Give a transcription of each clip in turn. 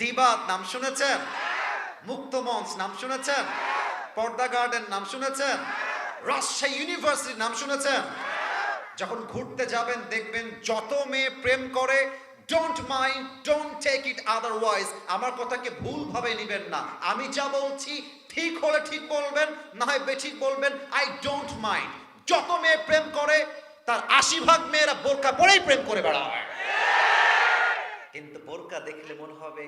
টিবাদ নাম শুনেছেন? মুক্ত মঞ্চ নাম শুনেছেন? পর্দা গার্ডেন, নাম শুনেছেন? রাজশাহী ইউনিভার্সিটি, নাম শুনেছেন? যখন ঘুরতে যাবেন, দেখবেন যত মেয়ে প্রেম করে don't mind don't take it otherwise আমার কথাকে ভুলভাবে নেবেন না। আমি যা বলছি ঠিক হলে ঠিক বলবেন, না হয় বেঠিক বলবেন আই ডোন্ট মাইন্ড যত মেয়ে প্রেম করে, তার আশি ভাগ মেয়েরা বোরকা পরেই প্রেম করে বেড়ায়। কিন্তু বোরকা দেখলে মনে হবে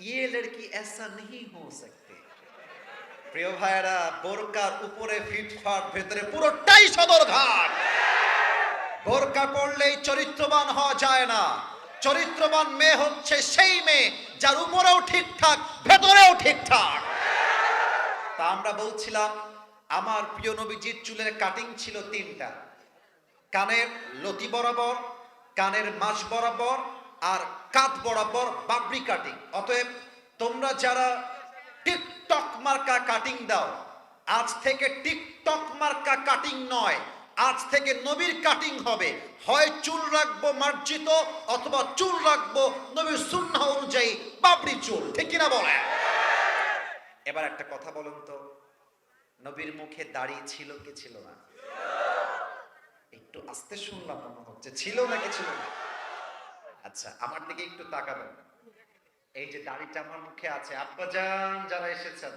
ইয়ে লড়কি এসা নেই হো সকতে। প্রিয় ভাইরা বোরকার উপরে ফিটফাট, ভেতরে পুরোটাই সদরঘাট বোরকা পড়লেই চরিত্রবান হওয়া যায় না। চরিত্রবান মেয়ে হচ্ছে সেই মেয়ে যার উপরেও ঠিকঠাক, ভেতরেও ঠিকঠাক। তা আমরা বলছিলাম, আমার প্রিয় নবীজির চুলের কাটিং ছিল তিনটা। কানের লতি বরাবর, কানের মাছ বরাবর আর কাত বরাবর বাবরি কাটিং অতএব তোমরা যারা টিকটক মার্কা কাটিং দাও, আজ থেকে টিকটক মার্কা কাটিং নয়, আজ থেকে নবীর কাটিং হবে। হয় চুল রাখব মার্জিত, অথবা চুল রাখব নবীর সুন্নাহ অনুযায়ী বাবরি চুল। ঠিক কিনা বলে এবার একটা কথা বলুন তো, নবীর মুখে দাড়ি ছিল কি ছিল না? একটু আস্তে শুনলাম মনে হচ্ছে। ছিল নাকি ছিল না? আচ্ছা আমার দিকে একটু তাকাবেন। এই যে দাড়িটা আমার মুখে আছে আব্বাজান যারা এসেছেন।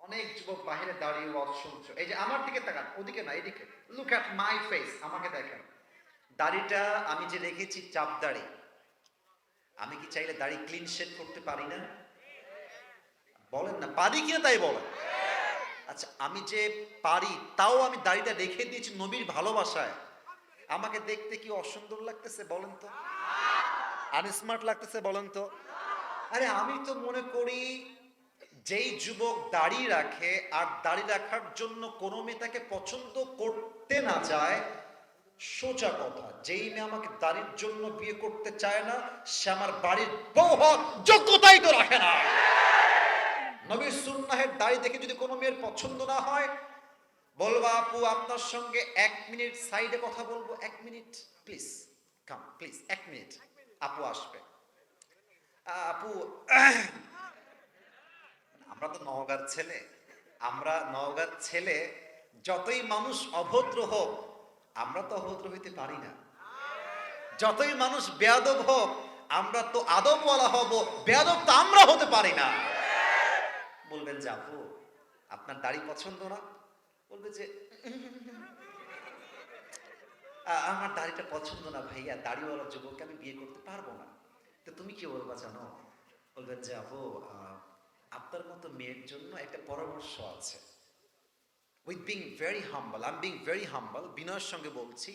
অনেক যুবক বাহিরে দাঁড়িয়ে ওয়াজ শুনছো। এই যে আমার দিকে তাকান, ওদিকে না, এদিকে। লুক অ্যাট মাই ফেস আমাকে দেখেন। দাড়িটা আমি যে রেখেছি চাপ দাড়ি। আমি কি চাইলে দাড়ি ক্লিন শেড করতে পারি না? বলেন না, পারি কিনা তাই বলেন। আচ্ছা আমি যে পারি, তাও আমি দাড়িটা রেখে দিয়েছি নবীর ভালোবাসায়। আমাকে দেখতে কি অসুন্দর লাগতেছে বলেন তো? আনস্মার্ট লাগতেছে বলেন তো। আরে আমি তো মনে করি যেই যুবক দাড়ি রাখে আর দাড়ি রাখার জন্য কোনো মেয়ে তাকে পছন্দ করতে না চায়, সোজা কথা। যেই মেয়ে আমাকে দাড়ির জন্য বিয়ে করতে চায় না, সে আমার বাড়ির বউ যোগ্যতাই তো রাখে না। নবীর সুন্নাহের দাড়ি দেখে যদি কোনো মেয়ের পছন্দ না হয়, বলব আপু, আপনার সঙ্গে এক মিনিট সাইডে কথা বলব। এক মিনিট প্লিজ কাম প্লিজ এক মিনিট। আপু আসবে। আপু, আমরা তো নওগাঁর ছেলে। আমরা নওগাঁর ছেলে, যতই মানুষ অভদ্র হোক, আমরা তো অভদ্র হইতে পারি না। যতই মানুষ বেয়াদব হোক, আমরা তো আদবওয়ালা হব, বেয়াদব তো আমরা হতে পারি না। বলবেন যে, আপু, আপনার দাড়ি পছন্দ না? বলবে যে "আ- আমার দাড়িটা পছন্দ না ভাইয়া দাড়িওয়ালা যুবককে আমি বিয়ে করতে পারব না। তো তুমি কি বলবা জানো? বলবেন যে আহ, আপনার মতো মেয়ের জন্য একটা পরামর্শ আছে। With being very humble um being very humble বিনয়ের সঙ্গে বলছি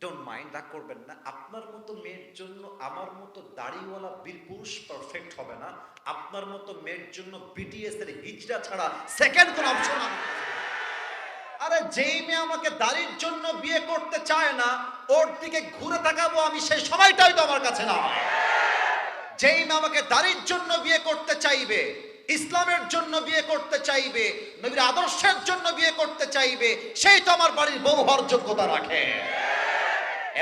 ডোন্ট মাইন্ড রাগ করবেন না। আপনার মতো মেয়ের জন্য আমার মতো দাড়িওয়ালা বীর পুরুষ পারফেক্ট হবে না। আপনার মতো মেয়ের জন্য বিটিএস এর হিজড়া ছাড়া সেকেন্ড কোন অপশন আরে যেই মেয়ে আমাকে দাড়ির জন্য বিয়ে করতে চায় না, ওর দিকে ঘুরে তাকাবো আমি সেই সময়টাই তো আমার কাছে না। যেই মেয়ে আমাকে দাড়ির জন্য বিয়ে করতে চাইবে, ইসলামের জন্য বিয়ে করতে চাইবে, নবীর আদর্শের জন্য বিয়ে করতে চাইবে, সেই তো আমার বাড়ির বউ হওয়ার যোগ্যতা রাখে।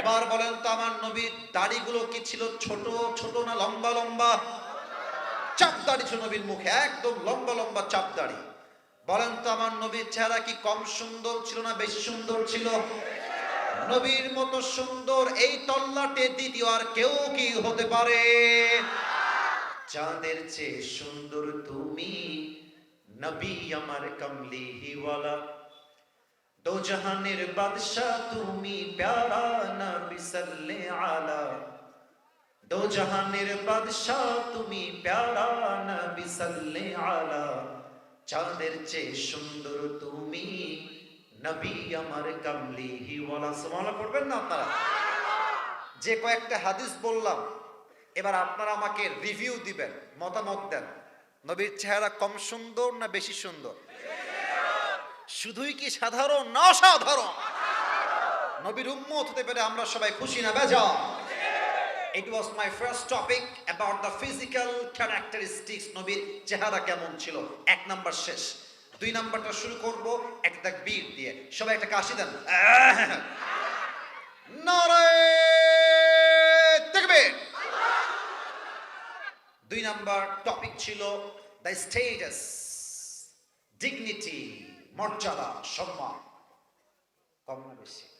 এবার বলেন তো আমার নবীর দাড়িগুলো কি ছিল ছোট ছোট না লম্বা লম্বা? চাপ দাড়ি ছিল নবীর মুখে, একদম লম্বা লম্বা চাপ দাড়ি। বলেন তো আমার নবীর চেহারা কি কম সুন্দর ছিল না বেশি সুন্দর ছিল? নবীর মতো সুন্দর এই তল্লাটে দ্বিতীয় আর কেউ কি হতে পারে? চাঁদের চেয়ে সুন্দর তুমি নবী আমার কমলি হিওয়ালা দো জাহানের বাদশাহ তুমি প্যারা নবী সাল্লে আলা। দো জাহানের বাদশাহ তুমি প্যারা নবী সাল্লে আলা। চাঁদের চেয়ে সুন্দর তুমি। নবী আমার কামলি হিওয়ালা সুবহানাল্লাহ, পড়বেন না আপনারা? যে কয়েকটা হাদিস বললাম, এবার আপনারা আমাকে রিভিউ দিবেন, মতামত দেন। নবীর চেহারা কম সুন্দর না বেশি সুন্দর? শুধুই কি সাধারণ না অসাধারণ? নবীর উম্মত হতে পেরে আমরা সবাই খুশি না বেজা it was my first topic about the physical characteristics নবীর চেহারা কেমন ছিল। এক নাম্বার শেষ। দুই নাম্বারটা শুরু করব একটা বীর দিয়ে। সবাই একটা কাশি দেন। দুই নাম্বার টপিক ছিল দ্য স্টেটাস ডিগনিটি মর্যাদা, সম্মান। কম বেশি।